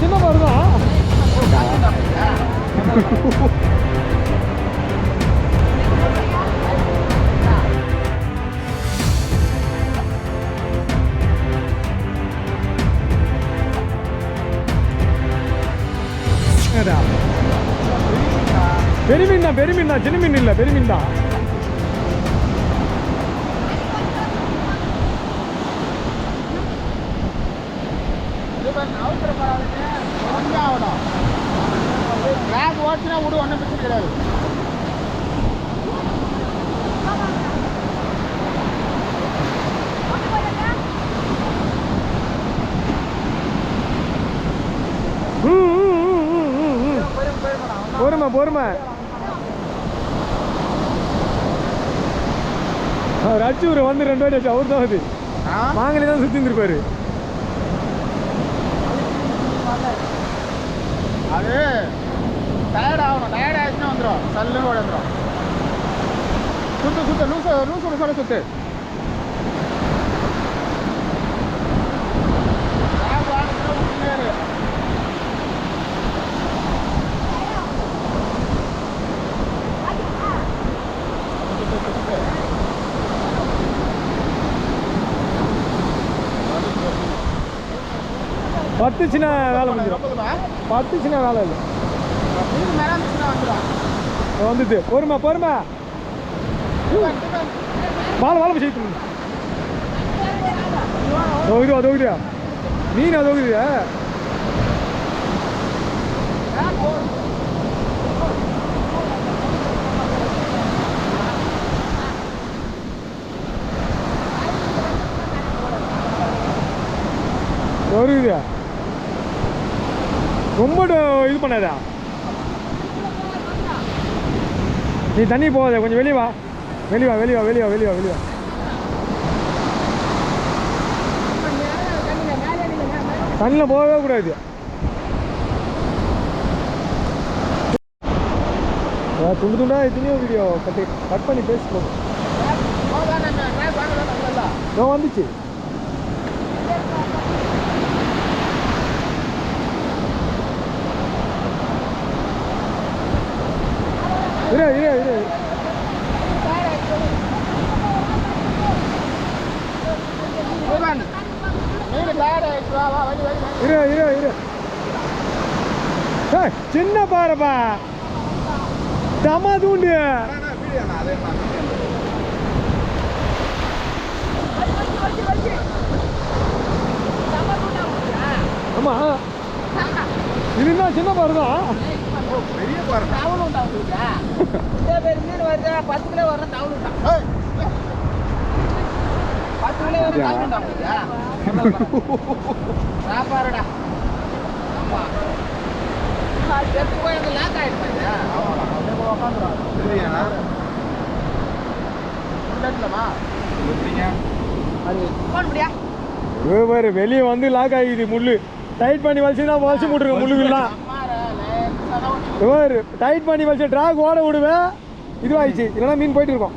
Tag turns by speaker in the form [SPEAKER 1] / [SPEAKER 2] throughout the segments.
[SPEAKER 1] சின்ன மாதிரி தான் பெரிய மீன் தான் பெரிய தான் சின்ன மீன் இல்லை பெரிய மீன் தான்
[SPEAKER 2] கிளாஸ் ஓட்டுனா விடு ஒன்றும் பிரச்சனை கிடையாது.
[SPEAKER 1] பொறுமை பொறுமை ஒரு வந்து ரெண்டு வாட்டி அவர் தான் அது மாங்கலி தான் சுத்தி இருந்திருப்பாரு
[SPEAKER 2] அது டயர்ட் ஆகணும். டயர்ட் ஆயிடுச்சுன்னா வந்துடும் சல்லுன்னு வந்துடும் சுத்து சுத்து லூசு லூசு லூசோட சுத்து கிளாஸ் வாங்கினா விட்டுனே இரு. சுத்து, சுத்து, சுத்து.
[SPEAKER 1] பத்து சின்ன வேலை முடிஞ்சிடும் பத்து சின்ன வேலை இல்லை. வந்துட்டு. பொறுமை பொறுமை. வாழை வாழை செய்து தொகுதியா தொகுதியா? மீனா தொகுதியா? தொகுதியா? ரொம்ப இது பண்ணாதா. நீ தண்ணி போகாத கொஞ்சம் வெளியே வா. வெளியே வா வெளியே வா வெளியே வா வெளியே வா வெளியே வா. தண்ணியில் போகவே கூடாது. துண்டு துண்டா எத்தனையோ வீடியோ கட் கட் பண்ணி பேசி போதும் நான் வந்துச்சு. இரு இரு இரு. இரு இரு இரு. சின்ன பாருப்பா. தமா தூண்டு. ஆமா. இருந்தா சின்ன பாரு தான்
[SPEAKER 2] பெரிய பாருங்க
[SPEAKER 3] தவளை உண்டா உங்களுக்கு? இதே பேர் மீன் வருதா? பத்து கிலோ வரும் தவளை உண்டா?
[SPEAKER 2] ஏய்,
[SPEAKER 3] பத்து கிலோ வரும் தவளை உண்டா உங்களுக்கு? பாருடா ஆமா. செத்து போய் அந்த lock ஆயிடுச்சு பாத்தியா?
[SPEAKER 2] அப்படியே
[SPEAKER 1] வெளியே வந்து லாக் ஆகிது முள்ளு டைட் பண்ணி வச்சுன்னா வச்சு விட்ருங்க
[SPEAKER 2] முள்ளுக்குலாம்
[SPEAKER 1] வேறு டைட் பண்ணி வச்சு ட்ராக் ஓட விடுவேன் இதுவாகிடுச்சு இல்லைன்னா மீன் போயிட்டு இருக்கோம்.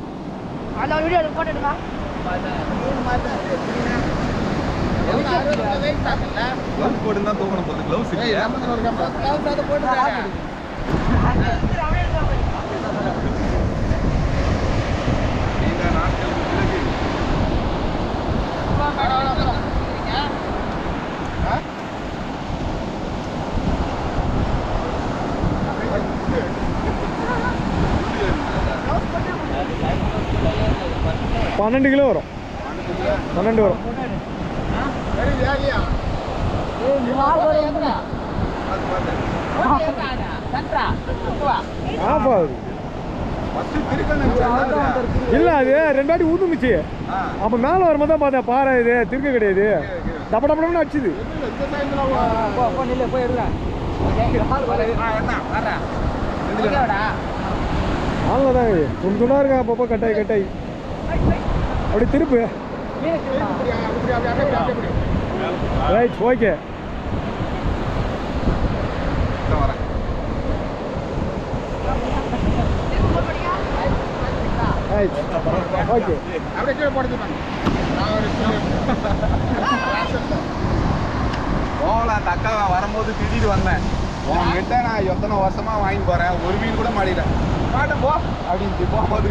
[SPEAKER 3] அந்த
[SPEAKER 1] பன்னெண்டு கிலோ வரும். பன்னெண்டு வரும்.
[SPEAKER 2] சரி,
[SPEAKER 4] அது.
[SPEAKER 1] ஆஃப் ஆகுது இல்லை அது ரெண்டு வாட்டி ஊதுமிச்சு அப்ப அப்போ வரும்போது தான் பார்த்தேன் பாறை இது திருக்க கிடையாது. டப்ப டப்படம்னு அடிச்சுது.
[SPEAKER 2] இல்ல,
[SPEAKER 3] போ, போய்
[SPEAKER 1] துண்டு இருக்கா அப்பப்போ கட்டாய் கட்டாய். அப்படி திருப்பு. ரைட் ஓகே ரைட் ஓகே
[SPEAKER 2] அப்படியே கீழே போடுது
[SPEAKER 4] போகல அந்த அக்கா வரும்போது திடீர் வந்தேன். உன்கிட்ட நான் எத்தனை வருஷமா வாங்கி போறேன்? ஒரு மீன் கூட மாடிடுறேன் மாட்டேன் போ. அப்படின்னு போகும்போது